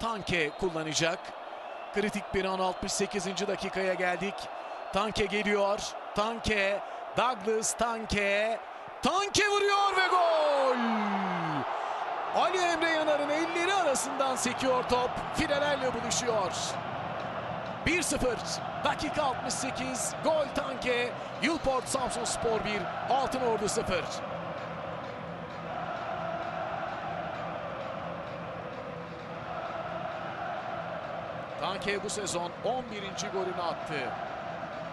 Tanke kullanacak. Kritik bir an 68. dakikaya geldik. Tanke geliyor. Tanke, Douglas Tanke. Tanke vuruyor ve gol! Ali Emre Yanar'ın elleri arasından sekiyor top. Filarel'le buluşuyor. 1-0. Dakika 68. Gol Tanke. Yılport Samsun Spor 1. Altın Ordu 0. Tanke bu sezon 11. golünü attı.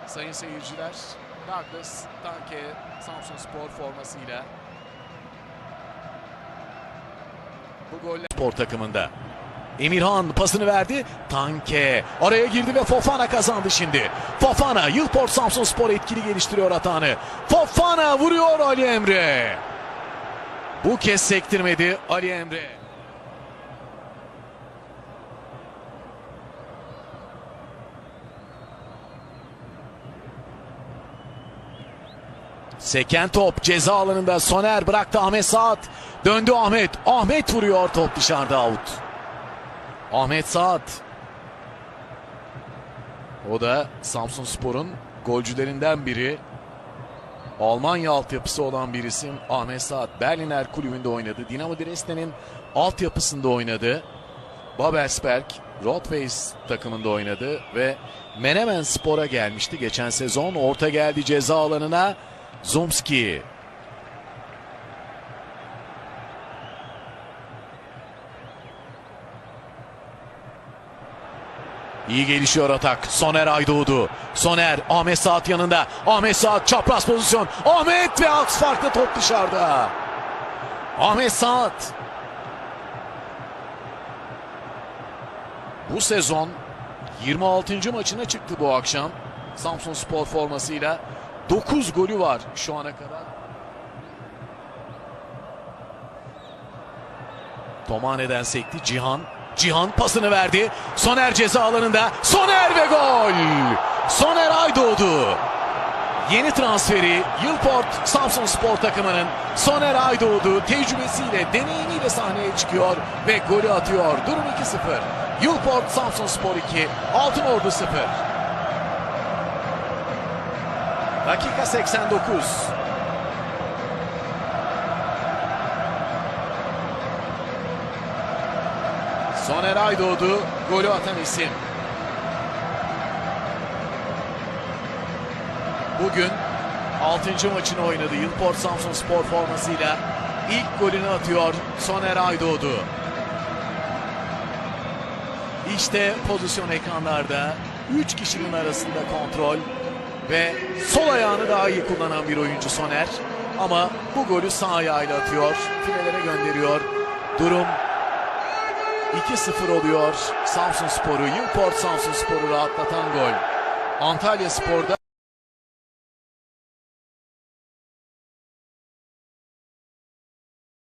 Sayın seyirciler, Douglas Tanke Samsun Spor formasıyla bu golle spor takımında. Emirhan pasını verdi. Tanke araya girdi ve Fofana kazandı şimdi. Fofana Yılport Samsun Spor etkili geliştiriyor hatanı. Fofana vuruyor Ali Emre. Bu kez sektirmedi Ali Emre. Seken top ceza alanında Soner bıraktı Ahmet Saat. Döndü Ahmet. Ahmet vuruyor top dışarıda out. Ahmet Saat. O da Samsun Spor'un golcülerinden biri. Almanya altyapısı olan bir isim Ahmet Saat. Berliner kulübünde oynadı. Dinamo Dresden'in altyapısında oynadı. Babelsberg, Rotweis takımında oynadı ve Menemen Spor'a gelmişti geçen sezon. Orta geldi ceza alanına. Zumski. İyi gelişiyor atak. Soner Aydoğdu. Soner Ahmet Saat yanında. Ahmet Saat çapraz pozisyon. Ahmet ve aks farklı top dışarıda. Ahmet Saat. Bu sezon 26. maçına çıktı bu akşam. Samsun Spor formasıyla 9 golü var şu ana kadar. Tomane'den sekti Cihan. Cihan pasını verdi. Soner ceza alanında. Soner ve gol. Soner Aydoğdu. Yeni transferi Yılport Samsun Spor takımının Soner Aydoğdu tecrübesiyle, deneyimiyle sahneye çıkıyor ve golü atıyor. Durum 2-0. Yılport Samsun Spor 2, Altın Ordu 0. Dakika 89. Soner Aydoğdu golü atan isim. Bugün 6. maçını oynadı Yılport Samsun Spor formasıyla. ilk golünü atıyor Soner Aydoğdu. İşte pozisyon ekranlarda 3 kişinin arasında kontrol ve sol ayağını daha iyi kullanan bir oyuncu Soner. Ama bu golü sağ ayağıyla atıyor. Filelere gönderiyor. Durum 2-0 oluyor. Samsun Sporu, Yılport Samsun Sporu rahatlatan gol. Antalya Spor'da